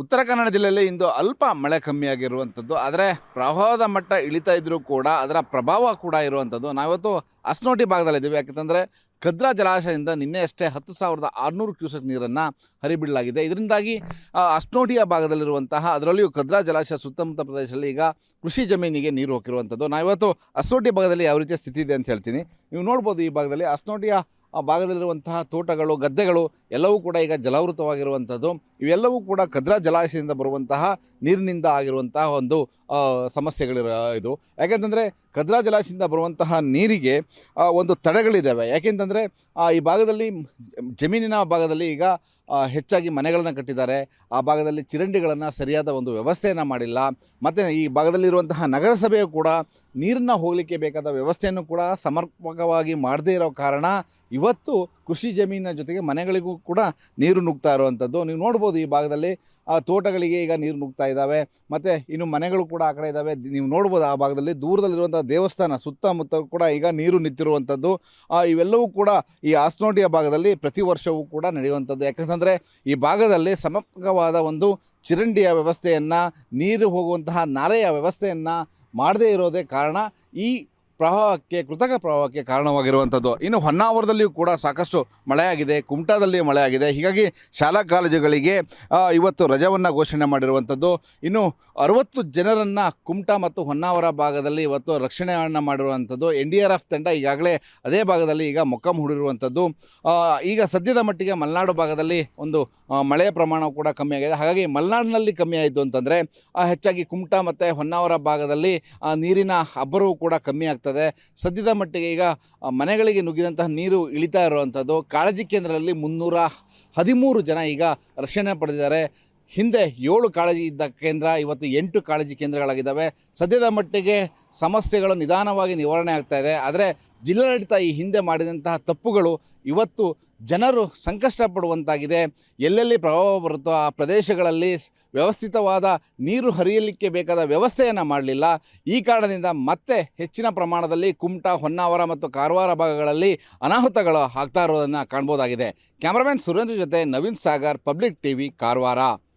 ಉತ್ತರ ಕನ್ನಡ ಜಿಲ್ಲೆಯಲ್ಲಿ ಇಂದು ಅಲ್ಪ ಮಳೆ ಕಮ್ಮಿಯಾಗಿರುವಂಥದ್ದು ಆದರೆ ಪ್ರವಾಹದ ಮಟ್ಟ ಇಳಿತಾ ಇದ್ರೂ ಕೂಡ ಅದರ ಪ್ರಭಾವ ಕೂಡ ಇರುವಂಥದ್ದು. ನಾವಿವತ್ತು ಅಸ್ನೋಟಿ ಭಾಗದಲ್ಲಿದ್ದೀವಿ ಯಾಕಂತಂದರೆ ಕದ್ರಾ ಜಲಾಶಯದಿಂದ ನಿನ್ನೆ ಅಷ್ಟೇ ಹತ್ತು ಸಾವಿರದ ಆರುನೂರು ಕ್ಯೂಸೆಕ್ ನೀರನ್ನು ಹರಿಬಿಡಲಾಗಿದೆ. ಇದರಿಂದಾಗಿ ಅಸ್ನೋಟಿಯ ಭಾಗದಲ್ಲಿರುವಂತಹ, ಅದರಲ್ಲಿಯೂ ಕದ್ರಾ ಜಲಾಶಯ ಸುತ್ತಮುತ್ತ ಪ್ರದೇಶದಲ್ಲಿ ಈಗ ಕೃಷಿ ಜಮೀನಿಗೆ ನೀರು ಹೋಗಿರುವಂಥದ್ದು ನಾವಿವತ್ತು ಅಸ್ನೋಟಿ ಭಾಗದಲ್ಲಿ ಯಾವ ರೀತಿಯ ಸ್ಥಿತಿ ಇದೆ ಅಂತ ಹೇಳ್ತೀನಿ. ನೀವು ನೋಡ್ಬೋದು ಈ ಭಾಗದಲ್ಲಿ ಅಸ್ನೋಟಿಯ ಆ ಭಾಗದಲ್ಲಿರುವಂತಹ ತೋಟಗಳು, ಗದ್ದೆಗಳು ಎಲ್ಲವೂ ಕೂಡ ಈಗ ಜಲಾವೃತವಾಗಿರುವಂಥದ್ದು ಇವೆಲ್ಲವೂ ಕೂಡ ಕದ್ರಾ ಜಲಾಶಯದಿಂದ ಬರುವಂತಹ ನೀರಿನಿಂದ ಆಗಿರುವಂತಹ ಒಂದು ಸಮಸ್ಯೆಗಳಿರೋ, ಇದು. ಯಾಕೆಂತಂದರೆ ಕದ್ರಾ ಜಲಾಶಯದಿಂದ ಬರುವಂತಹ ನೀರಿಗೆ ಒಂದು ತಡೆಗಳಿದ್ದಾವೆ. ಯಾಕೆಂತಂದರೆ ಈ ಭಾಗದಲ್ಲಿ ಜಮೀನಿನ ಭಾಗದಲ್ಲಿ ಈಗ ಹೆಚ್ಚಾಗಿ ಮನೆಗಳನ್ನು ಕಟ್ಟಿದ್ದಾರೆ. ಆ ಭಾಗದಲ್ಲಿ ಚಿರಂಡಿಗಳನ್ನು ಸರಿಯಾದ ಒಂದು ವ್ಯವಸ್ಥೆಯನ್ನು ಮಾಡಿಲ್ಲ. ಮತ್ತು ಈ ಭಾಗದಲ್ಲಿರುವಂತಹ ನಗರಸಭೆಯು ಕೂಡ ನೀರನ್ನು ಹೋಗಲಿಕ್ಕೆ ಬೇಕಾದ ವ್ಯವಸ್ಥೆಯನ್ನು ಕೂಡ ಸಮರ್ಪಕವಾಗಿ ಮಾಡದೇ ಇರೋ ಕಾರಣ, ಇವತ್ತು ಕೃಷಿ ಜಮೀನಿನ ಜೊತೆಗೆ ಮನೆಗಳಿಗೂ ಕೂಡ ನೀರು ನುಗ್ತಾ ಇರುವಂಥದ್ದು ನೀವು ನೋಡ್ಬೋದು ಈ ಭಾಗದಲ್ಲಿ ಆ ತೋಟಗಳಿಗೆ ಈಗ ನೀರು ನುಗ್ತಾ ಇದ್ದಾವೆ. ಮತ್ತು ಇನ್ನು ಮನೆಗಳು ಕೂಡ ಆ ಕಡೆ ಇದ್ದಾವೆ. ನೀವು ನೋಡ್ಬೋದು ಆ ಭಾಗದಲ್ಲಿ ದೂರದಲ್ಲಿರುವಂಥ ದೇವಸ್ಥಾನ, ಸುತ್ತಮುತ್ತ ಕೂಡ ಈಗ ನೀರು ನಿಂತಿರುವಂಥದ್ದು. ಇವೆಲ್ಲವೂ ಕೂಡ ಈ ಆಸ್ನೋಟಿಯ ಭಾಗದಲ್ಲಿ ಪ್ರತಿ ವರ್ಷವೂ ಕೂಡ ನಡೆಯುವಂಥದ್ದು. ಯಾಕಂತಂದರೆ ಈ ಭಾಗದಲ್ಲಿ ಸಮರ್ಪಕವಾದ ಒಂದು ಚಿರಂಡಿಯ ವ್ಯವಸ್ಥೆಯನ್ನು, ನೀರು ಹೋಗುವಂತಹ ನಾಲೆಯ ವ್ಯವಸ್ಥೆಯನ್ನು ಮಾಡದೇ ಇರೋದೇ ಕಾರಣ. ಈ ಪ್ರವಾಹಕ್ಕೆ, ಕೃತಕ ಪ್ರವಾಹಕ್ಕೆ ಕಾರಣವಾಗಿರುವಂಥದ್ದು. ಇನ್ನು ಹೊನ್ನಾವರದಲ್ಲಿಯೂ ಕೂಡ ಸಾಕಷ್ಟು ಮಳೆಯಾಗಿದೆ ಕುಮಟಾದಲ್ಲಿ ಮಳೆಯಾಗಿದೆ. ಹೀಗಾಗಿ ಶಾಲಾ ಕಾಲೇಜುಗಳಿಗೆ ಇವತ್ತು ರಜವನ್ನು ಘೋಷಣೆ ಮಾಡಿರುವಂಥದ್ದು. ಇನ್ನು ಅರವತ್ತು ಜನರನ್ನು ಕುಮಟಾ ಮತ್ತು ಹೊನ್ನಾವರ ಭಾಗದಲ್ಲಿ ಇವತ್ತು ರಕ್ಷಣೆಯನ್ನು ಮಾಡಿರುವಂಥದ್ದು. ಎನ್ ಡಿ ಆರ್ ಎಫ್ ತಂಡ ಈಗಾಗಲೇ ಅದೇ ಭಾಗದಲ್ಲಿ ಈಗ ಮೊಕ್ಕಂ ಹೂಡಿರುವಂಥದ್ದು. ಈಗ ಸದ್ಯದ ಮಟ್ಟಿಗೆ ಮಲೆನಾಡು ಭಾಗದಲ್ಲಿ ಒಂದು ಮಳೆಯ ಪ್ರಮಾಣ ಕೂಡ ಕಮ್ಮಿ ಆಗಿದೆ. ಹಾಗಾಗಿ ಮಲೆನಾಡಿನಲ್ಲಿ ಕಮ್ಮಿ ಆಯಿತು ಅಂತಂದರೆ ಹೆಚ್ಚಾಗಿ ಕುಮಟಾ ಮತ್ತು ಹೊನ್ನಾವರ ಭಾಗದಲ್ಲಿ ನೀರಿನ ಅಬ್ಬರವು ಕೂಡ ಕಮ್ಮಿ ಆಗ್ತದೆ ಸದ್ಯದ ಮಟ್ಟಿಗೆ ಈಗ ಮನೆಗಳಿಗೆ ನುಗ್ಗಿದಂತಹ ನೀರು ಇಳಿತಾ ಇರುವಂಥದ್ದು ಕಾಳಜಿ ಕೇಂದ್ರದಲ್ಲಿ ಮುನ್ನೂರ ಹದಿಮೂರು ಜನ ಈಗ ರಕ್ಷಣೆ ಪಡೆದಿದ್ದಾರೆ. ಹಿಂದೆ ಏಳು ಕಾಳಜಿ ಇದ್ದ ಕೇಂದ್ರ, ಇವತ್ತು ಎಂಟು ಕಾಳಜಿ ಕೇಂದ್ರಗಳಾಗಿದ್ದಾವೆ. ಸದ್ಯದ ಮಟ್ಟಿಗೆ ಸಮಸ್ಯೆಗಳು ನಿಧಾನವಾಗಿ ನಿವಾರಣೆ ಆಗ್ತಾ ಇದೆ. ಆದರೆ, ಜಿಲ್ಲಾಡಳಿತ ಈ ಹಿಂದೆ ಮಾಡಿದಂತಹ ತಪ್ಪುಗಳು ಇವತ್ತು ಜನರು ಸಂಕಷ್ಟ ಪಡುವಂತಾಗಿದೆ ಎಲ್ಲೆಲ್ಲಿ ಪ್ರಭಾವ ಬರುತ್ತೋ ಆ ಪ್ರದೇಶಗಳಲ್ಲಿ ವ್ಯವಸ್ಥಿತವಾದ ನೀರು ಹರಿಯಲಿಕ್ಕೆ ಬೇಕಾದ ವ್ಯವಸ್ಥೆಯನ್ನು ಮಾಡಲಿಲ್ಲ. ಈ ಕಾರಣದಿಂದ ಮತ್ತೆ ಹೆಚ್ಚಿನ ಪ್ರಮಾಣದಲ್ಲಿ ಕುಮಟಾ, ಹೊನ್ನಾವರ ಮತ್ತು ಕಾರವಾರ ಭಾಗಗಳಲ್ಲಿ ಅನಾಹುತಗಳು ಆಗ್ತಾ ಇರೋದನ್ನು ಕಾಣ್ಬೋದಾಗಿದೆ. ಕ್ಯಾಮ್ರಾಮನ್ ಸುರೇಂದ್ರ ಜೊತೆ ನವೀನ್ ಸಾಗರ್, ಪಬ್ಲಿಕ್ ಟಿವಿ, ಕಾರವಾರ.